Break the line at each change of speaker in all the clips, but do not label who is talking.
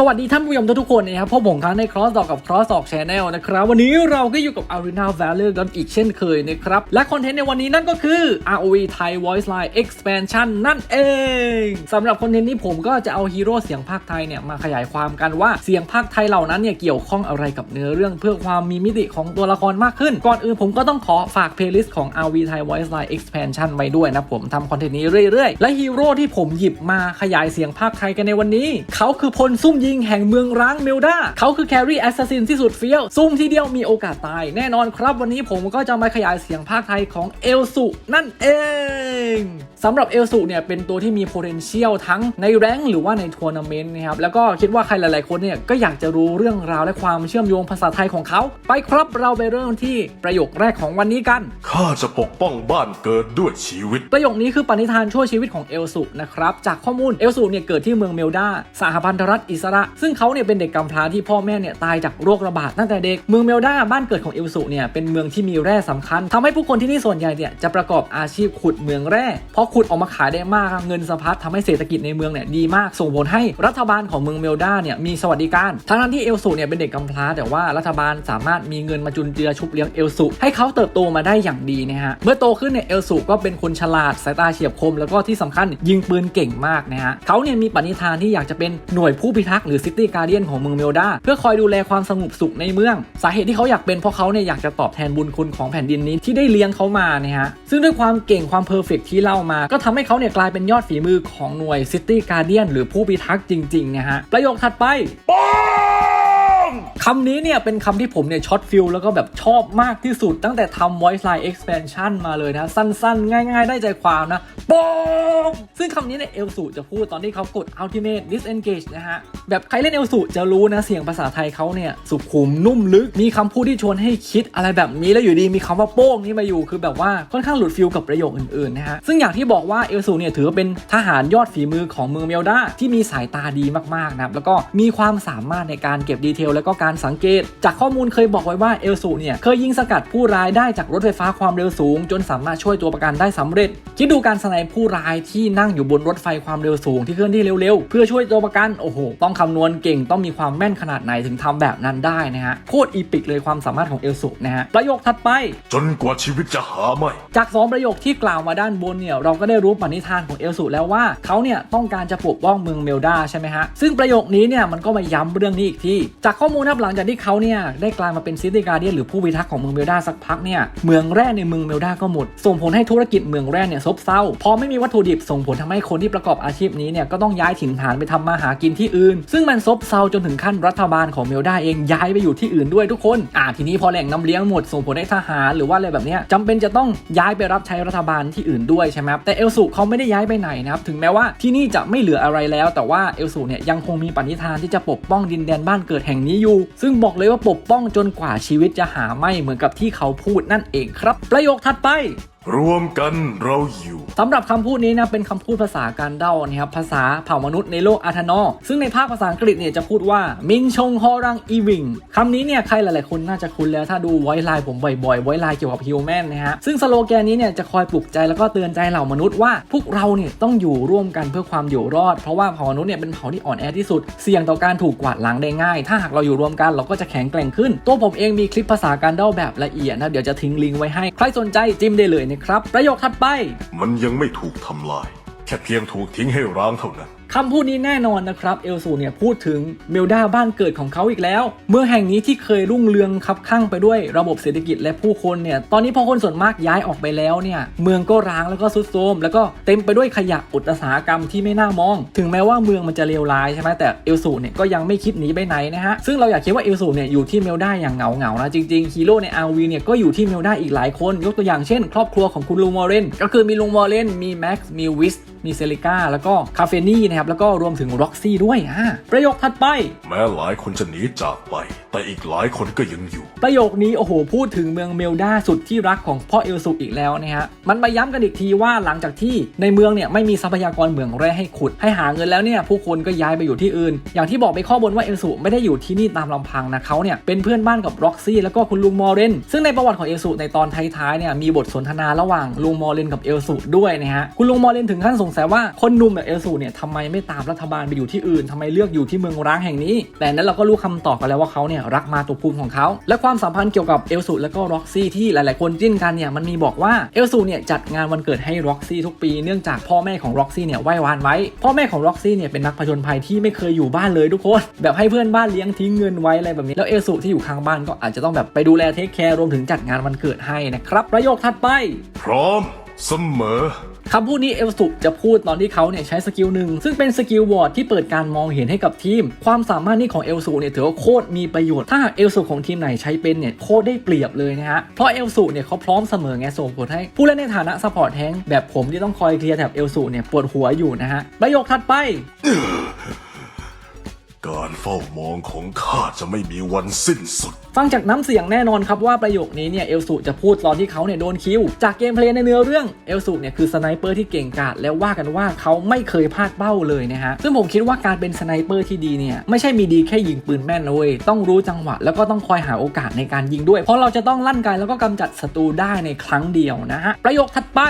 สวัสดีท่านผู้ชมทุกคนนะครับพบผมครั้งใน Cross Talk กับ Cross Talk Channel นะครับ วันนี้เราก็อยู่กับ Arena Valor กันอีกเช่นเคยนะครับ และคอนเทนต์ในวันนี้นั่นก็คือ ROV Thai Voice Line Expansion นั่นเองสำหรับคอนเทนต์นี้ผมก็จะเอาฮีโร่เสียงภาคไทยเนี่ยมาขยายความกันว่าเสียงภาคไทยเหล่านั้นเนี่ยเกี่ยวข้องอะไรกับเนื้อเรื่องเพื่อความมีมิติของตัวละครมากขึ้น ก่อนอื่นผมก็ต้องขอฝากเพลย์ลิสต์ของ ROV Thai Voice Line Expansion ไว้ด้วยนะผมทำคอนเทนต์นี้เรื่อยๆ และฮีโร่ที่ผมหยิบมาขยายเสียงภาคไทยกันในวันนี้เขาคือพลซุ่มยิงแห่งเมืองร้างเมลดาเขาคือแครีแอสซัสซินที่สุดเฟี้ยว ซุ่มทีเดียวมีโอกาสตาย แน่นอนครับวันนี้ผมก็จะมาขยายเสียงภาคไทยของเอลสุนั่นเองสำหรับเอลสุเนี่ยเป็นตัวที่มี potential ทั้งในแรงค์หรือว่าในทัวร์นาเมนต์นะครับแล้วก็คิดว่าใครหลายๆคนเนี่ยก็อยากจะรู้เรื่องราวและความเชื่อมโยงภาษาไทยของเขา ไปครับเราไปเริ่มที่ประโยคแรกของวันนี้กัน
ข้าจะปกป้องบ้านเกิดด้วยชีวิต
ประโยคนี้คือปณิธานช่วยชีวิตของเอลสุนะครับจากข้อมูลเอลสุเนี่ยเกิดที่เมืองเมลดาสหพันธรัฐอิสระ ซึ่งเขาเนี่ยเป็นเด็กกำพร้าที่พ่อแม่เนี่ยตายจากโรคระบาดตั้งแต่เด็กเมืองเมลดาบ้านเกิดของเอลสุเนี่ยเป็นเมืองที่มีแร่สำคัญทำให้ผู้คนที่นี่ส่วนใหญ่เนี่ยจะประกอบอาชีพขุดเมืองแร่เพราะขุดออกมาขายได้มากเงินสะพัดทำให้เศรษฐกิจในเมืองเนี่ยดีมากส่งผลให้รัฐบาลของเมืองเมลดาเนี่ยมีสวัสดิการทั้งนั้นที่เอลสุเนี่ยเป็นเด็กกำพร้า แต่ว่ารัฐบาลสามารถมีเงินมาจุนเจือชุบเลี้ยงเอลสุให้เขาเติบโตมาได้อย่างดีนะฮะเมื่อโตขึ้นเนี่ยเอลสุก็เป็นคนฉลาดสายตาเฉียบคม แล้วก็ที่สำคัญยิงปืนเก่งมากนะฮะเขาเนี่ยมีปณิธานที่อยากจะเป็นหน่วยผู้พิทักษ์หรือซิตี้การเดียนของเมืองเมลดาเพื่อคอยดูแลความสงบสุขในเมือง สาเหตุที่เขาอยากเป็นเพราะเขาเนี่ยอยากจะตอบแทนบุญคุณของแผ่นดินนี้ที่ได้เลี้ยงเขามานะฮะซึ่งด้วยความเก่งความเพอร์เฟกที่เล่ามาก็ทำให้เขาเนี่ยกลายเป็นยอดฝีมือของหน่วยซิตี้การเดียนหรือผู้พิทักษ์จริงๆนะฮะประโยคถัดไป คำนี้เนี่ยเป็นคำที่ผมเนี่ยช็อตฟิลแล้วก็แบบชอบมากที่สุด ตั้งแต่ทำ voice line expansion มาเลยนะ สั้นๆ ง่ายๆ ได้ใจความนะป้งซึ่งคำนี้เนี่ยเอลสูจะพูดตอนที่เขากด ultimate disengage นะฮะ แบบใครเล่นเอลสูจะรู้นะ เสียงภาษาไทยเขาเนี่ยสุขุมนุ่มลึกมีคำพูดที่ชวนให้คิดอะไรแบบนี้แล้วอยู่ดีมีคำว่าโป้งนี่มาอยู่คือแบบว่าค่อนข้างหลุดฟิลกับประโยคอื่นๆนะฮะซึ่งอย่างที่บอกว่าเอลสูเนี่ยถือว่าเป็นทหารยอดฝีมือของเมืองเมลดาที่มีสายตาดีมากๆนะแล้วก็มีความสามารถในการเก็บดีเทลแล้วก็การสังเกต จากข้อมูลเคยบอกไว้ว่าเอลสูเนี่ยเคยยิงสกัดผู้ร้ายได้จากรถไฟฟ้าความเร็วสูง จนสามารถช่วยตัวประกันได้สำเร็จ คิดดูการสไนผู้ร้ายที่นั่งอยู่บนรถไฟความเร็วสูงที่เคลื่อนที่เร็วๆ เพื่อช่วยตัวประกันโอ้โหต้องคำนวณเก่งต้องมีความแม่นขนาดไหนถึงทำแบบนั้นได้นะฮะโคตรอีปิกเลยความสามารถของเอลสูนะฮะประโยคถัดไป
จนกว่าชีวิตจะหาไม่
จากสองประโยคที่กล่าวมาด้านบนเนี่ยเราก็ได้รู้ปณิธานของเอลสุแล้วว่าเขาเนี่ยต้องการจะปกป้องเมืองเมลดาใช่ไหมฮะซึ่งประโยคนี้เนี่ยมันก็มาย้ำเรื่องนี้อีกทีจากข้อมูลครับหลังจากที่เขาเนี่ยได้กลายมาเป็นซิตี้การเดียนหรือผู้พิทักษ์ของเมืองเมลดาสักพักเนี่ยเมืองแร่ในเมืองเมลดาก็หมด ส่งผลให้ธุรกิจเมืองแร่เนี่ยซบเซาพอไม่มีวัตถุดิบส่งผลทำให้คนที่ประกอบอาชีพนี้เนี่ยก็ต้องย้ายถิ่นฐานไปทำมาหากินที่อื่น ซึ่งมันซบเซาจนถึงขั้นรัฐบาลของเมลดาเองย้ายไปอยู่ที่อื่นด้วยทุกคนอ่าทีนี้พอแหล่งน้ำเลี้ยงหมดส่งผลให้ทหารหรือว่าอะไรแบบเนี้ยจำเป็นจะต้องย้ายไปรับใช้รัฐบาลที่อื่นด้วยใช่ไหมแต่เอลสุเขาไม่ได้ย้ายไปไหนนะครับถึงแม้ว่าที่นี่จะไม่เหลืออะไรแล้ว แต่ว่าเอลสุเนี่ยยังคงมีปณิธานที่จะปกป้องดินแดนบ้านเกิดแห่งนี้อยู่ ซึ่งบอกเลยว่าปกป้องจนกว่าชีวิตจะหาไม่เหมือนกับที่เขาพูดนั่นเองครับ ประโยคถัดไป
รวมกันเราอยู่
สำหรับคำพูดนี้นะเป็นคำพูดภาษาการเด้านะครับภาษาเผ่ามนุษย์ในโลกอาธนอซึ่งในภาคภาษาอังกฤษเนี่ยจะพูดว่ามินชงฮอรังอีวิงคำนี้เนี่ยใครหลายๆคนน่าจะคุ้นแล้วถ้าดูไวไลน์ผมบ่อยๆไวไลน์เกี่ยวกับฮิวแมนนะฮะซึ่งสโลแกนนี้เนี่ยจะคอยปลุกใจแล้วก็เตือนใจเหล่ามนุษย์ว่าพวกเราเนี่ยต้องอยู่ร่วมกันเพื่อความอยู่รอด เพราะว่าเผ่ามนุษย์เนี่ยเป็นเผ่าที่อ่อนแอที่สุดเสี่ยงต่อการถูกกวาดล้างได้ง่าย ถ้าหากเราอยู่รวมกันเราก็จะแข็งแกร่งขึ้น ตัวผมเองมีคลิปภาษาการเด้าแบบละเอียดนะเดี๋ยวจะทิ้งลิงก์ไว้ให้ใครสนใจจิ้มได้เลยนะครับ ประโยคถัดไป
มันยังไม่ถูกทำลาย แค่เพียงถูกทิ้งให้ร้างเท่านั้น
คำพูดนี้แน่นอนนะครับ เอลซูเนี่ยพูดถึงเมลดาบ้านเกิดของเขาอีกแล้ว เมืองแห่งนี้ที่เคยรุ่งเรืองคับข้างไปด้วยระบบเศรษฐกิจและผู้คนเนี่ย ตอนนี้พอคนส่วนมากย้ายออกไปแล้วเนี่ย เมืองก็ร้างแล้วก็ซุดโทรมแล้วก็เต็มไปด้วยขยะอุตสาหกรรมที่ไม่น่ามอง ถึงแม้ว่าเมืองมันจะเลวร้ายใช่ไหมแต่เอลซูเนี่ยก็ยังไม่คิดหนีไปไหนนะฮะ ซึ่งเราอยากคิดว่าเอลซูเนี่ยอยู่ที่เมลดาอย่างเหงาเหงานะจริงๆฮีโร่ในอาวีเนี่ยก็อยู่ที่เมลดาอีกหลายคน ยกตัวอย่างเช่น ครอบครัวของคุณลุงวอร์เรนก็คือมีลุงวอร์เรนมีแม็กซ์มีวิสมีเซลิก้าแล้วก็คาเฟนี่นะครับ แล้วก็รวมถึงร็อกซี่ด้วยอ่าประโยคถัดไป
แม้หลายคนจะหนีจากไป แต่อีกหลายคนก็ยังอยู่
ประโยคนี้โอ้โหพูดถึงเมืองเมลดาสุดที่รักของพ่อเอลสุอีกแล้วนะฮะมันมาย้ำกันอีกทีว่าหลังจากที่ในเมืองเนี่ยไม่มีทรัพยากรเหมืองแร่ให้ขุด ให้หาเงินแล้วเนี่ยผู้คนก็ย้ายไปอยู่ที่อื่น อย่างที่บอกไปข้อบนว่าเอลสุไม่ได้อยู่ที่นี่ตามลำพังนะเขาเนี่ยเป็นเพื่อนบ้านกับร็อกซี่แล้วก็คุณลุงมอร์เรนซึ่งในประวัติของเอลสุในตอนท้ายๆเนี่ยมีบทสนทนาระหว่างลุงมอร์เรนกับเอลสุด้วยนะฮะคุณลุงมอร์เรนถึงขั้นสงสัยว่าคนหนุ่มแบบเอลสุเนี่ยทำไมไม่ตามรัฐบาลไปอยู่ที่อื่นทำไมเลือกอยู่ที่เมืองร้างแห่งนี้ แต่นั้นเราก็รู้คำตอบกันแล้วว่าเขาเนี่ยรักมาตุภูมิของเขา และความสัมพันธ์เกี่ยวกับเอลสูและก็ร็อกซี่ที่หลายๆ คนจิ้นกันเนี่ยมันมีบอกว่าเอลสูเนี่ยจัดงานวันเกิดให้ร็อกซี่ทุกปีเนื่องจากพ่อแม่ของร็อกซี่เนี่ยไหว้วานไว้ พ่อแม่ของร็อกซี่เนี่ยเป็นนักผจญภัยที่ไม่เคยอยู่บ้านเลยทุกคน แบบให้เพื่อนบ้านเลี้ยงทิ้งเงินไว้อะไรแบบนี้ แล้วเอลสูที่อยู่ข้างบ้านก็อาจจะต้องแบบไปดูแลเทคแคร์รวมถึงจัดงานวันเกิดให้นะครับประโยคถัดไป
พร้อมเสมอ
คำพูดนี้เอลสุจะพูดตอนที่เขาเนี่ยใช้สกิลหนึ่งซึ่งเป็นสกิลวอร์ดที่เปิดการมองเห็นให้กับทีม ความสามารถนี้ของเอลสุเนี่ยถือว่าโคตรมีประโยชน์ ถ้าหากเอลสุของทีมไหนใช้เป็นเนี่ยโคตรได้เปรียบเลยนะฮะ เพราะเอลสุเนี่ยเขาพร้อมเสมอไงส่งผลให้ผู้เล่นในฐานะซัพพอร์ตแทงแบบผมที่ต้องคอยเคลียร์แถบเอลสุเนี่ยปวดหัวอยู่นะฮะประโยคถัดไป
การเฝ้ามองของข้าจะไม่มีวันสิ้นสุด
ฟังจากน้ำเสียงแน่นอนครับว่าประโยคนี้เนี่ยเอลสุจะพูดตอนที่เขาเนี่ยโดนคิว จากเกมเพลย์ในเนื้อเรื่องเอลสุเนี่ยคือสไนเปอร์ที่เก่งกาจแล้วว่ากันว่าเขาไม่เคยพลาดเป้าเลยนะฮะซึ่งผมคิดว่าการเป็นสไนเปอร์ที่ดีเนี่ยไม่ใช่มีดีแค่ยิงปืนแม่นนะเว้ยต้องรู้จังหวะแล้วก็ต้องคอยหาโอกาสในการยิงด้วย เพราะเราจะต้องลั่นไกลแล้วก็กำจัดศัตรูได้ในครั้งเดียวนะฮะประโยคถัดไป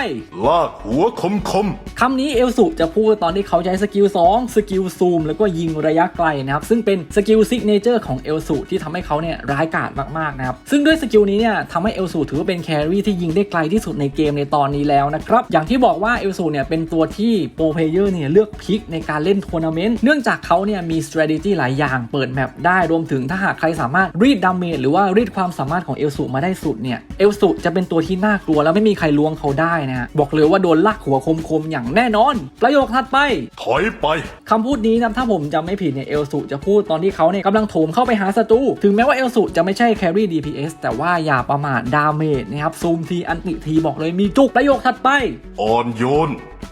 ลากหัวคมคม
คำนี้เอลสุจะพูดตอนที่เขาใช้สกิล2สกิลซูมแล้วก็ยิงระยะไกลนะครับซึ่งเป็นสกิลซิกเนเจอร์ของเอลสุที่ทำให้เขาเนี่ยร้ายกาจมากๆนะครับ ซึ่งด้วยสกิลนี้เนี่ยทำให้เอลสุถือว่าเป็นแครี่ที่ยิงได้ไกลที่สุดในเกมในตอนนี้แล้วนะครับ อย่างที่บอกว่าเอลสุเนี่ยเป็นตัวที่โปรเพลเยอร์เนี่ยเลือกพิกในการเล่นทัวร์นาเมนต์ เนื่องจากเขาเนี่ยมี strategy หลายอย่างเปิดแมปได้ รวมถึงถ้าหากใครสามารถรีดดาเมจหรือว่ารีดความสามารถของเอลสุมาได้สุดเนี่ย เอลสุจะเป็นตัวที่น่ากลัวแล้วไม่มีใครลวงเขาได้นะฮะบอกเลยว่าโดนลากหัวคมๆอย่างแน่นอน ประโยคถัดไป
ๆถอยไป
คำพูดนี้นะถ้าผมจำไม่ผิดเนี่ยเอลสุจะพูดตอนที่เขาเนี่ยกำลังโถมเข้าไปหาศัตรู ถึงแม้ว่าเอลสุจะไม่ใช่แครี่ DPS แต่ว่าอย่าประมาทดาเมจนะครับซูมทีอันติทีบอกเลยมีจุกประโยคถัดไป
อ่อนโยน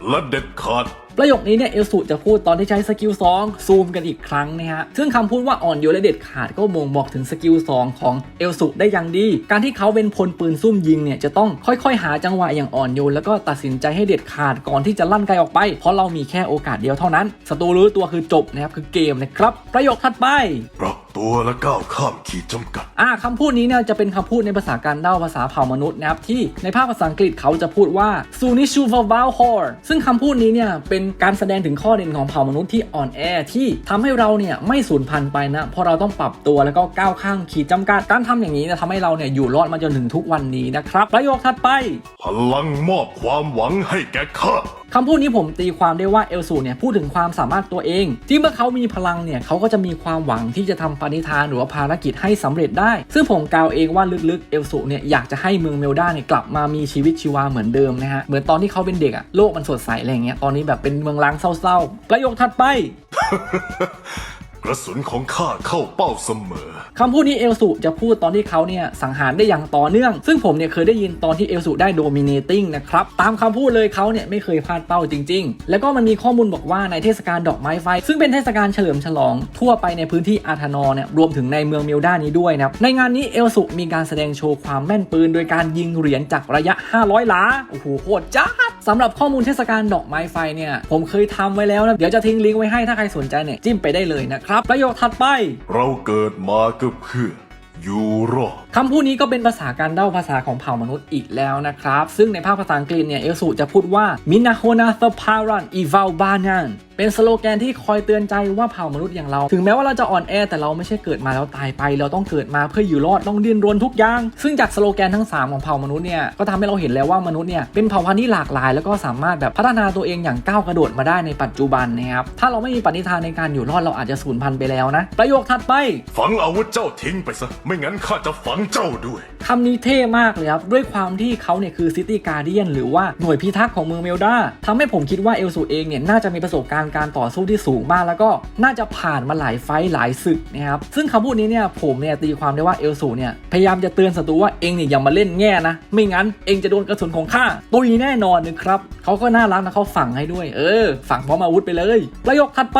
และเด็ดขาด
ประโยคนี้เนี่ยเอลสุจะพูดตอนที่ใช้สกิล2ซูมกันอีกครั้งนะฮะ ซึ่งคำพูดว่าอ่อนโยนและเด็ดขาดก็บ่งบอกถึงสกิล2ของเอลสุได้อย่างดี การที่เขาเป็นพลปืนซุ่มยิงเนี่ยจะต้องค่อยๆ หาจังหวะอย่างอ่อนโยนแล้วก็ตัดสินใจให้เด็ดขาดก่อนที่จะลั่นไกลออกไป เพราะเรามีแค่โอกาสเดียวเท่านั้นศัตรูรู้ตัวคือจบนะครับคือเกมนะครับ ประโยคถัดไป
ปรับ ตัวและก้าวข้ามขีดจำกัด
อ่าคำพูดนี้เนี่ยจะเป็นคำพูดในภาษาการเด้าภาษาเผ่ามนุษย์นะครับที่ในภาคภาษาอังกฤษเขาจะพูดว่า su n i s h u v a v a l h o r ซึ่งคำพูดนี้เนี่ยเป็นการแสดงถึงข้อเด่นของเผ่ามนุษย์ที่อ่อนแอที่ทำให้เราเนี่ยไม่สูญพันธุ์ไปนะเพราะเราต้องปรับตัวแล้วก็ก้าวข้ามขีดจำกัดการทำอย่างนี้เนี่ยทำให้เราเนี่ยอยู่รอดมาจนถึงทุกวันนี้นะครับประโยคถัดไป
พลังมอบความหวังให้แก่ข้า
คำพูดนี้ผมตีความได้ว่าเอลสูเนี่ยพูดถึงความสามารถตัวเอง ที่เมื่อเขามีพลังเนี่ยเขาก็จะมีความหวังที่จะทำปณิธานหรือว่าภารกิจให้สำเร็จได้ ซึ่งผมกล่าวเองว่าลึกๆเอลสูเนี่ยอยากจะให้เมืองเมลดาเนี่ยกลับมามีชีวิตชีวาเหมือนเดิมนะฮะเหมือนตอนที่เขาเป็นเด็กอะโลกมันสดใสอะไรเงี้ยตอนนี้แบบเป็นเมืองล้างเศร้าๆประโยคถัดไป
กระสุนของข้าเข้าเป้าเสมอ
คำพูดนี้เอลสุจะพูดตอนที่เขาเนี่ยสังหารได้อย่างต่อเนื่อง ซึ่งผมเนี่ยเคยได้ยินตอนที่เอลสุได้โดมิเนติ้งนะครับ ตามคำพูดเลยเขาเนี่ยไม่เคยพลาดเป้าจริง ๆ แล้วก็มันมีข้อมูลบอกว่าในเทศกาลดอกไม้ไฟ ซึ่งเป็นเทศกาลเฉลิมฉลอง ทั่วไปในพื้นที่อาธานอเนี่ยรวมถึงในเมืองเมลดานี้ด้วยนะครับในงานนี้เอลสุมีการแสดงโชว์ความแม่นปืน โดยการยิงเหรียญจากระยะ 500 หลาโอ้โหโคตรจ้าด สำหรับข้อมูลเทศกาลดอกไม้ไฟเนี่ย ผมเคยทำไว้แล้วนะ เดี๋ยวจะทิ้งลิงก์ไว้ให้ถ้าใครสนใจเนี่ยจิ้มไปได้เลยนะครับ ประโยคถัดไป
เราเกิดมาก็เพื่ออยู่รอด
คำพูดนี้ก็เป็นภาษาการเดาภาษาของเผ่ามนุษย์อีกแล้วนะครับ ซึ่งในภาคภาษาอังกฤษเนี่ย เอลสูจะพูดว่ามินาโฮนาสพารันอีวาลบานันเป็นสโลแกนที่คอยเตือนใจว่าเผ่ามนุษย์อย่างเรา ถึงแม้ว่าเราจะอ่อนแอแต่เราไม่ใช่เกิดมาแล้วตายไป เราต้องเกิดมาเพื่ออยู่รอดต้องดิ้นรนทุกอย่าง ซึ่งจากสโลแกนทั้ง 3 ของเผ่ามนุษย์เนี่ยก็ทำให้เราเห็นแล้วว่ามนุษย์เนี่ยเป็นเผ่าพันธุ์ที่หลากหลาย แล้วก็สามารถแบบพัฒนาตัวเองอย่างก้าวกระโดดมาได้ในปัจจุบันนะครับถ้าเราไม่มีปณิธานในการอยู่รอดเราอาจจะสูญพันธุ์ไปแล้วนะประโยคถัดไป
ฝังอาวุธเจ้าทิ้งไปซะไม่งั้นข้าจะฝังเจ้าด้วย
คำนี้เท่มากเลยครับ ด้วยความที่เขาเนี่ยคือซิตี้การเดียนหรือว่าหน่วยพิทักษ์ของเมืองเมลดาทำให้ผมคิดว่าเอลสูเองเนี่ยน่าจะมีประสบการณ์การต่อสู้ที่สูงมาก แล้วก็น่าจะผ่านมาหลายไฟท์หลายศึกนะครับซึ่งคำพูดนี้เนี่ยผมเนี่ยตีความได้ว่าเอลสูเนี่ยพยายามจะเตือนศัตรูว่าเองเนี่ยอย่ามาเล่นแง่นะ ไม่งั้นเองจะโดนกระสุนของข้าตุยแน่นอนนะครับเขาก็น่ารักนะเขาฝังให้ด้วย เออ ฝังพร้อมอาวุธไปเลย ประโยคถัดไป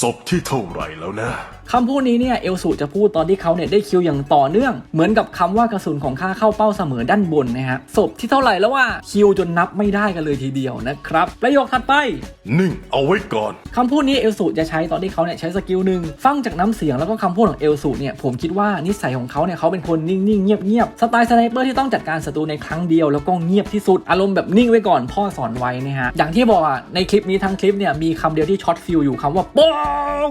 ศพที่เท่าไหร่แล้วนะ
คำพูดนี้เนี่ยเอลสูจะพูดตอนที่เขาเนี่ยได้คิวอย่างต่อเนื่อง เหมือนกับคำว่ากระสุนของข้าเข้าเป้าเสมอด้านบนนะฮะศพที่เท่าไหร่แล้วว่าคิวจนนับไม่ได้กันเลยทีเดียวนะครับ ประโยคถัดไป
นิ่งเอาไว้ก่อน
คำพูดนี้เอลสูจะใช้ตอนที่เขาเนี่ยใช้สกิลหนึ่งฟังจากน้ำเสียงแล้วก็คำพูดของเอลสูเนี่ยผมคิดว่านิสัยของเขาเนี่ยเขาเป็นคนนิ่งๆเงียบๆสไตล์สไนเปอร์ที่ต้องจัดการศัตรูในครั้งเดียวแล้วก็เงียบที่สุดอารมณ์แบบนิ่งไว้ก่อนพ่อสอนไว้นะฮะอย่างที่บอกอะในคลิปนี้ทั้งคลิปเนี่ยมีคำเดียวที่ช็อตฟิลอยู่คำว่าโป้ง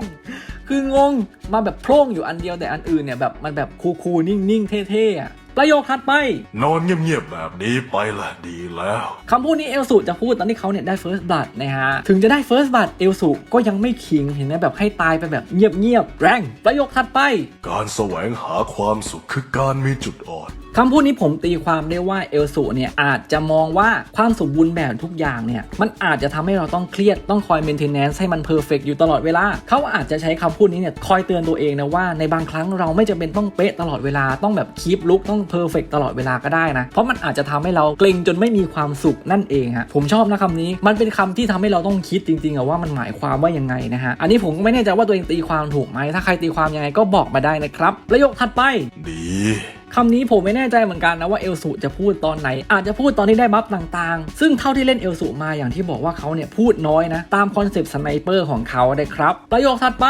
คืองงมาแบบโพร่งอยู่อันเดียวแต่อันอื่นเนี่ยแบบมันแบบคูลๆนิ่งๆเท่ๆอะประโยคถัดไป
นอนเงียบๆแบบนี้ไปละดีแล้ว
คำพูดนี้เอลสูจะพูดตอนที่เขาเนี่ยได้ first blood นะฮะ ถึงจะได้ first blood เอลสูก็ยังไม่ขิงเห็นไหมแบบให้ตายไปแบบเงียบๆแรง ประโยคถัดไป
การแสวงหาความสุขคือการมีจุดอ่อน
คำพูดนี้ผมตีความได้ว่าเอลสูเนี่ยอาจจะมองว่าความสมบูรณ์แบบทุกอย่างเนี่ยมันอาจจะทำให้เราต้องเครียดต้องคอยเมนเทนแนนซ์ให้มันเพอร์เฟกอยู่ตลอดเวลาเขาอาจจะใช้คำพูดนี้เนี่ยคอยเตือนตัวเองนะว่าในบางครั้งเราไม่จำเป็นต้องเป๊ะตลอดเวลาต้องแบบคีปลุกต้องเพอร์เฟกตลอดเวลาก็ได้นะ เพราะมันอาจจะทำให้เราเกรงจนไม่มีความสุขนั่นเองฮะผมชอบนะคำนี้มันเป็นคำที่ทำให้เราต้องคิดจริงๆอะว่ามันหมายความว่ายังไงนะฮะอันนี้ผมก็ไม่แน่ใจว่าตัวเองตีความถูกไหมถ้าใครตีความยังไงก็บอกมาได้นะครับประโยคถัดไป
ดี
คำนี้ผมไม่แน่ใจเหมือนกันนะว่าเอลสูจะพูดตอนไหน อาจจะพูดตอนที่ได้บัฟต่างๆ ซึ่งเท่าที่เล่นเอลสูมาอย่างที่บอกว่าเขาเนี่ยพูดน้อยนะ ตามคอนเซปต์สไนเปอร์ของเขาได้ครับ ประโยคถัดไป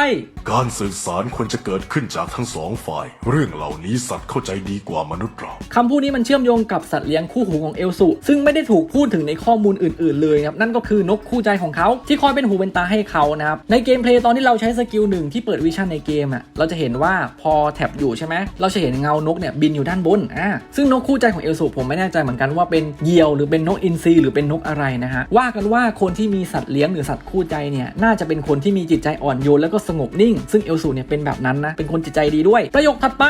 การสื่อสารควรจะเกิดขึ้นจากทั้งสองฝ่าย เรื่องเหล่านี้สัตว์เข้าใจดีกว่ามนุษย์เรา
คำพูดนี้มันเชื่อมโยงกับสัตว์เลี้ยงคู่หูของเอลสูซึ่งไม่ได้ถูกพูดถึงในข้อมูลอื่น ๆ เลยนะครับนั่นก็คือนกคู่ใจของเขาที่คอยเป็นหูเป็นตาให้เขานะครับในเกมเพลย์ตอนที่เราใช้สกิลหนึ่งที่เปิดวิชั่นในเกมอะเราจะเห็นว่าพอแท็บอยู่ใช่ไหมเราจะเห็นเงานกเนี่ยบินอยู่ด้านบนอ่าซึ่งนกคู่ใจของเอลสูผมไม่แน่ใจเหมือนกันว่าเป็นเหยี่ยวหรือเป็นนกอินทรีหรือเป็นนกอะไรนะฮะว่ากันว่าคนที่มีสัตว์เลี้ยงหรือสัตว์คู่ใจเนี่ยน่าจะเป็นคนที่มีจิตใจอ่อนโยนแล้วก็สงบนิ่ง ซึ่งเอลสูเนี่ยเป็นแบบนั้นนะเป็นคนจิตใจดีด้วย ประโยคถัดไป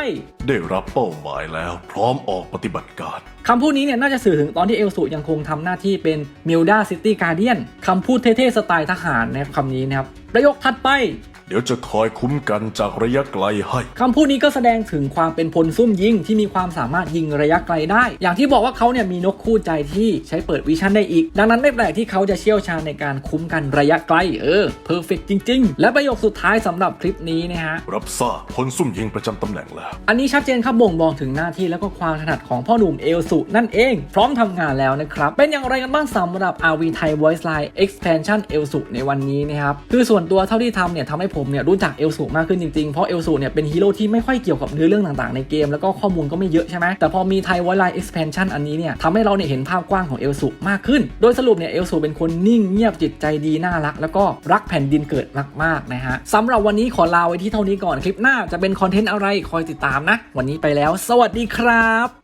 ได้รับเป้าหมายแล้วพร้อมออกปฏิบัติการ
คำพูดนี้เนี่ยน่าจะสื่อถึงตอนที่เอลสูยังคงทำหน้าที่เป็นมิลดาซิตี้การเดียนคำพูดเท่ๆสไตล์ทหารนะครับคำนี้นะครับประโยคถัดไป
เดี๋ยวจะคอยคุ้มกันจากระยะไกลให้
คำพูดนี้ก็แสดงถึงความเป็นพลซุ่มยิงที่มีความสามารถยิงระยะไกลได้ อย่างที่บอกว่าเขาเนี่ยมีนกคู่ใจที่ใช้เปิดวิชั่นได้อีก ดังนั้นไม่แปลกที่เขาจะเชี่ยวชาญในการคุ้มกันระยะไกล เออเพอร์เฟกจริง ๆ และประโยคสุดท้ายสำหรับคลิปนี้นะฮะ
รับทราบพลซุ่มยิงประจำตำแหน่งแล้ว
อันนี้ชัดเจนครับบ่งบอกถึงหน้าที่แล้วก็ความถนัดของพ่อหนุ่มเอลสุนั่นเอง พร้อมทำงานแล้วนะครับ เป็นอย่างไรกันบ้างสำหรับ RV Thai Voice Line Expansion เอลสุในวันนี้นะครับ คือส่วนตัวเท่าที่ทำเนี่ยทำให้ผมเนี่ยรู้จักเอลสุมากขึ้นจริงๆ เพราะเอลสุเนี่ยเป็นฮีโร่ที่ไม่ค่อยเกี่ยวกับเนื้อเรื่องต่างๆในเกม แล้วก็ข้อมูลก็ไม่เยอะใช่ไหมแต่พอมี Thai Voice Line Expansion อันนี้เนี่ยทำให้เราเนี่ยเห็นภาพกว้างของเอลสุมากขึ้น โดยสรุปเนี่ยเอลสุเป็นคนนิ่งเงียบจิตใจดีน่ารัก แล้วก็รักแผ่นดินเกิดมากๆนะฮะสำหรับวันนี้ขอลาไว้ที่เท่านี้ก่อนคลิปหน้าจะเป็นคอนเทนต์อะไรคอยติดตามนะ วันนี้ไปแล้ว สวัสดีครับ